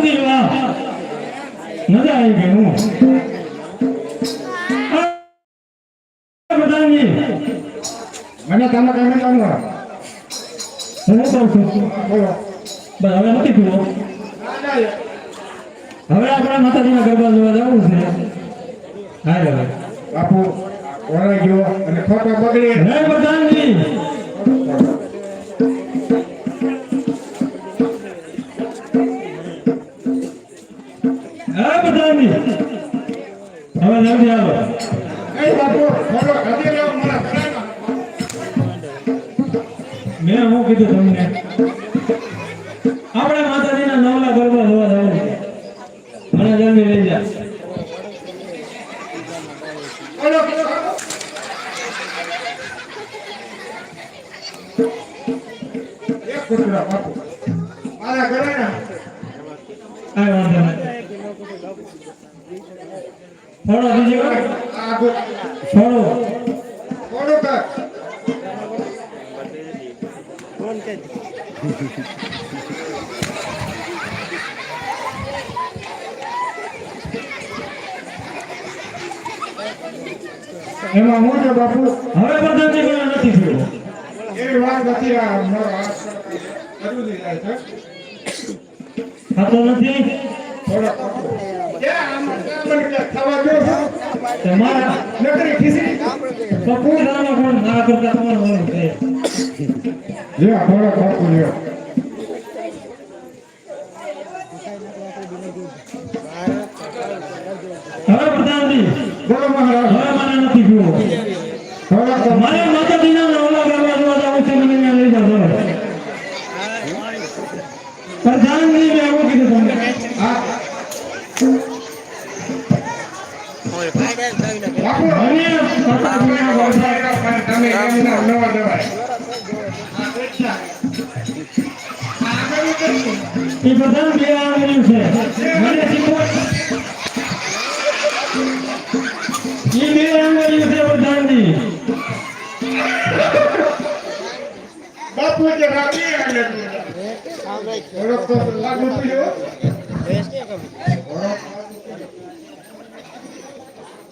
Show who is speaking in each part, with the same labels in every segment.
Speaker 1: પ્રધાનજી વાહ મજા આવી ગઈ હું.
Speaker 2: મને તમે કઈ કામ.
Speaker 1: હું કહું છું? બસ હવે નથી પીવો હવે આપણે માતાજીના ગરબા જોવા જવું છે. હા હવે
Speaker 2: બાપુ વળાઈ ગયો અને ખોટો બગડી
Speaker 1: હે પ્રધાનજી હે પ્રધાનજી હવે જલ્દી આવો
Speaker 2: બાપુ બોલો.
Speaker 1: મેં શું કીધું તમને આપણે માતાજીના નવલા ગરબા જોવા જવું છે મને જલ્દી લઈ જા
Speaker 2: બોલો બોલો. એક કૂતરા બાપુ મારા ઘરેના
Speaker 1: કાંઈ વાંધો નહીં થોડો બીજો
Speaker 2: આ ગુ-
Speaker 1: થોડો
Speaker 2: થોડુંક જ. એમાં હું છે બાપુ
Speaker 1: હવે પ્રધાનજી કોઈ નથી થયો.
Speaker 2: એવી વાત નથી આ મારો કર્યું નહીં જાય છે
Speaker 1: થતો નથી? તમારા
Speaker 2: નકરી ખીસી.
Speaker 1: પપ્પુ દાણા કોણ ના કરતા તમારું છે
Speaker 2: લ્યો થોડોક બાપુ લ્યો
Speaker 1: હવે પ્રધાનજી
Speaker 2: બોલો મહારાજ
Speaker 1: હવે મને નથી પીવો
Speaker 2: થોડોક તો
Speaker 1: મારે માતાજીના નવલા ગરબા જોવા જવું છે મને ત્યાં લઈ જાઓ હવે. પ્રધાનજી મેં એવું કીધું તમને
Speaker 2: આ બાપુ
Speaker 1: મને
Speaker 2: તમે વરસાદ પણ તમે એમના ન દવાય
Speaker 1: એ પ્રધાન બે આવેલું છે મને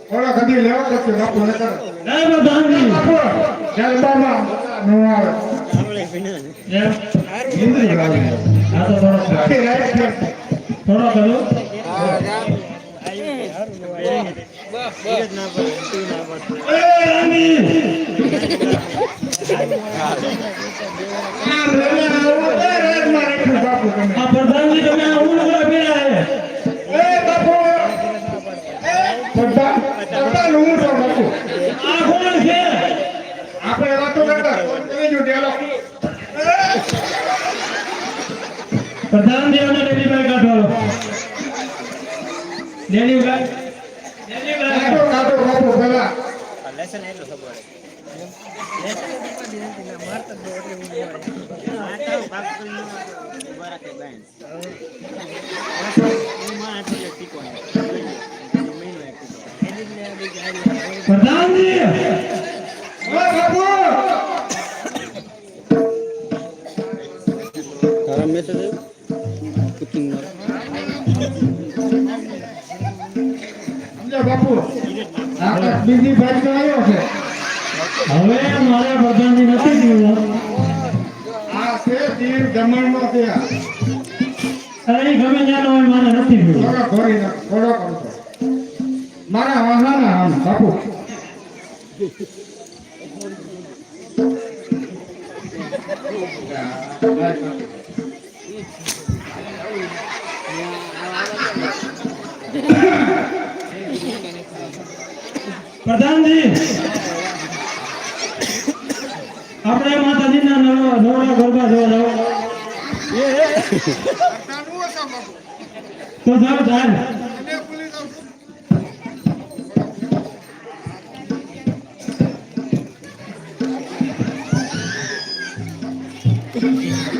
Speaker 2: થોડો કદી લેવો પછી બાપુ ને કરો
Speaker 1: એ પ્રધાનજી
Speaker 2: બાપુ જલબામાં નો આવે
Speaker 1: એમ?
Speaker 2: હિન્દી આવે
Speaker 1: આ તો થોડો
Speaker 2: બાકી રાઈટ છે.
Speaker 1: થોડો કરો એ રાની
Speaker 2: આ રેલે આવું એ રેલમાં રાખ્યું બાપુ તમે
Speaker 1: આ પ્રધાનજી તમે આ ઊંઘ ઊભા
Speaker 2: એ બાપુ બધા બધા નું છો બાપુ
Speaker 1: આ કોણ છે
Speaker 2: આપણે વાતો કરતા ત્રીજું ડેલો
Speaker 1: પ્રધાનજી અને ડેલીભાઈ કાઢો ડેલીભાઈ ડેલીભાઈ
Speaker 2: કાઢો. કાઢો બાપુ પેલા
Speaker 1: પ્રધાનજી
Speaker 2: ઓ બાપુ
Speaker 3: તારા મેસેજ કુકિંગ
Speaker 2: બાપુ આપણે બીજી બાજુ આવ્યો છે
Speaker 1: હવે મારે બધાની નથી જોવું
Speaker 2: આ છે દીવ દમણનો છે.
Speaker 1: અરે ગમે ત્યાંનો હોય મારે નથી જોવું
Speaker 2: થોડો નાખો, થોડો કરશો. મારા વાહાના આમ બાપુ.
Speaker 1: પ્રધાનજી! આપણે માતાજીના નવા નવરા ગરબા જોવા જાવ તો જાવ ચાલ
Speaker 2: Thank you.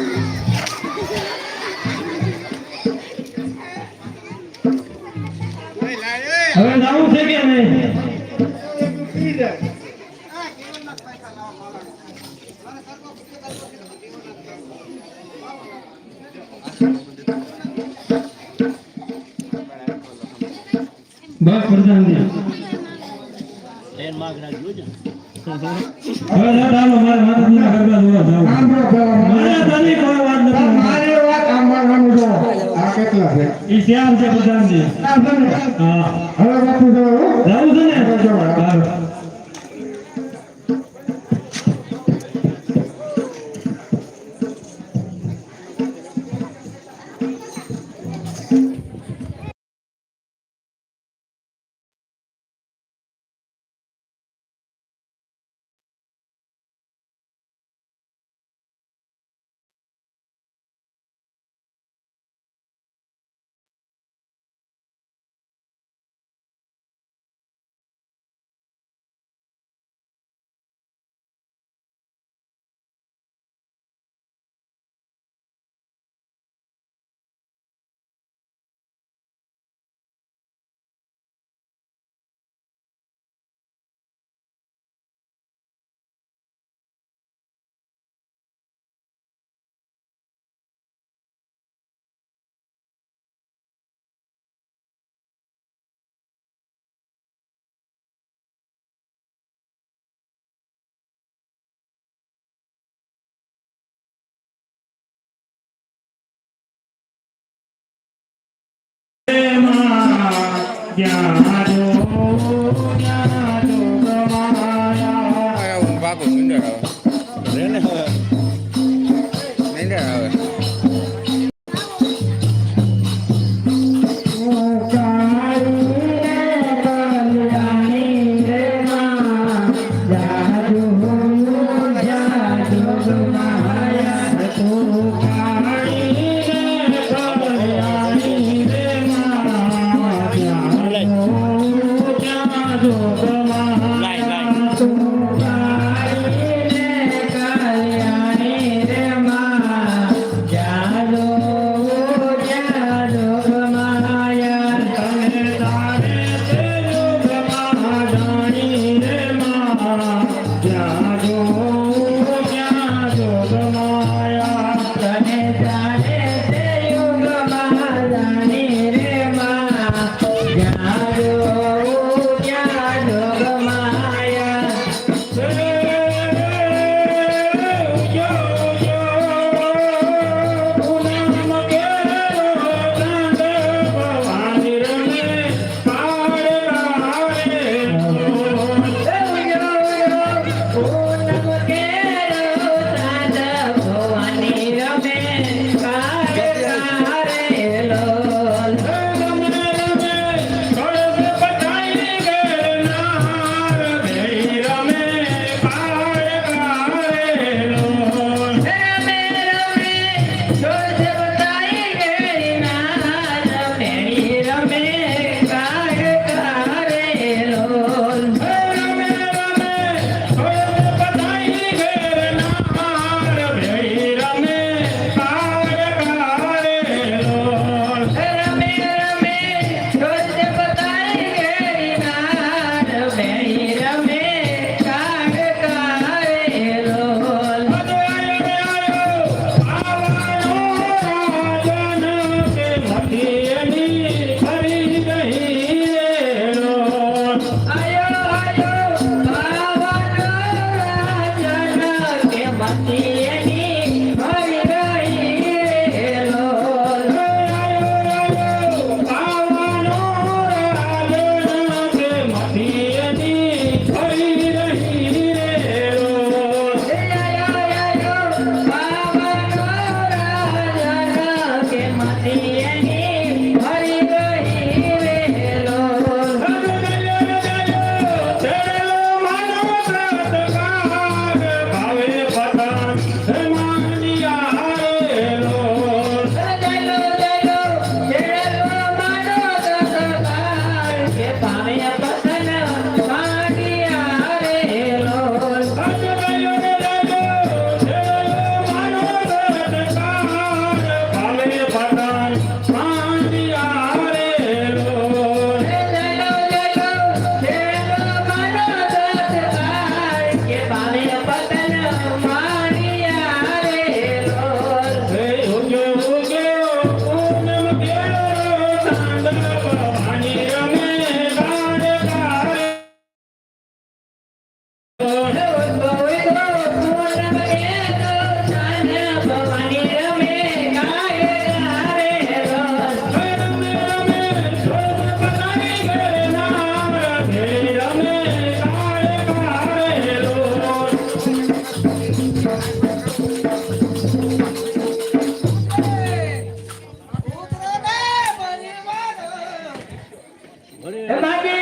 Speaker 2: ને
Speaker 1: હા.
Speaker 2: હવે રાખું છું.
Speaker 1: જવું છે ને? Bagus, sudah. It might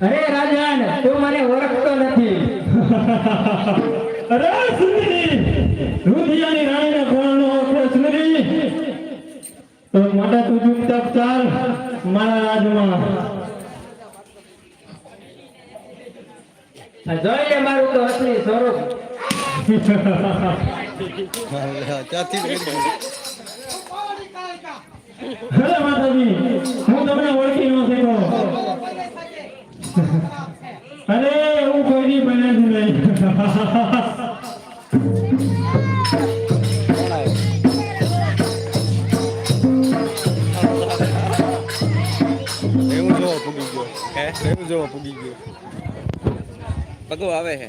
Speaker 2: અરે રાજન, તું મને ઓળખતો નથી.
Speaker 1: અરે સુંદરી, રુધિયાની રાણીના કોણનો ઓળખે સુંદરી. તો મોટા તું ચૂપચાપ ચાલ, મારા રાજમાં.
Speaker 2: જોઈ લે મારું તો અસલી સ્વરૂપ.
Speaker 4: ત્યાંથી
Speaker 1: અરે માતાજી, હું તમને ઓળખી ન શક્યો. અરે, હું કોઈની બને જ નહીં.
Speaker 4: એવું જોવો પૂગી ગયો. એવું જોવો પૂગી ગયો. પગો આવે હે.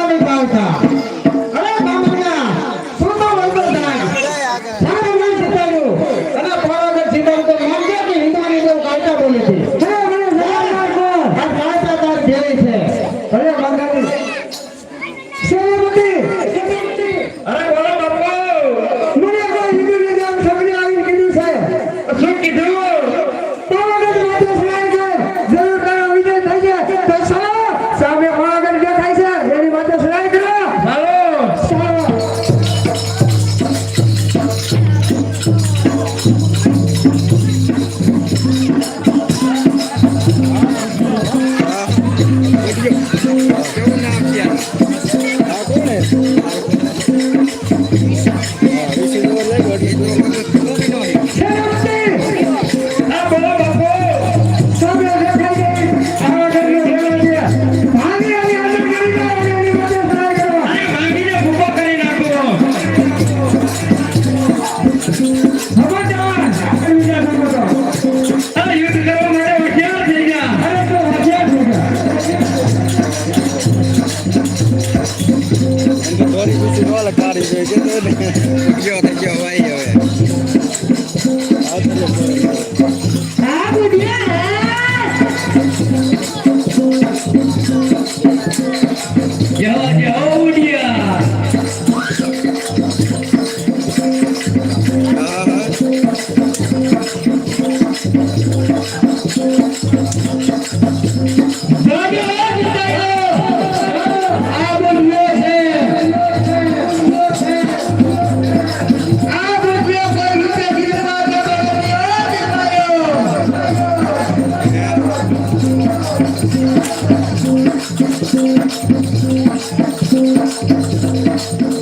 Speaker 5: Thank
Speaker 4: you.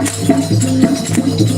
Speaker 4: Thank you.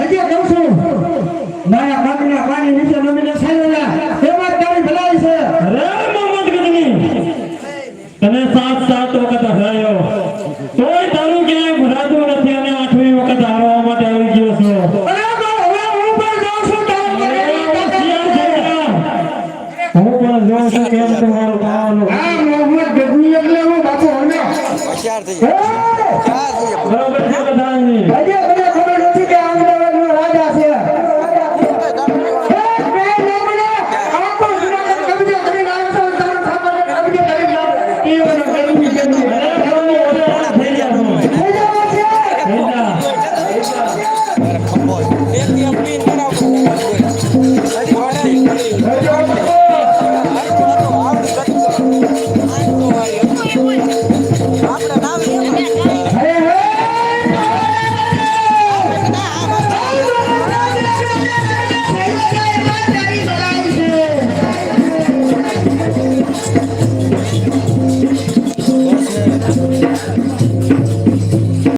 Speaker 6: હજી કહું છું મારા બાપના પાણી નીચે નમીને સાયલા એમાં તારી ભલાઈ છે
Speaker 1: રે મોહમ્મદ ગજની સાત સાત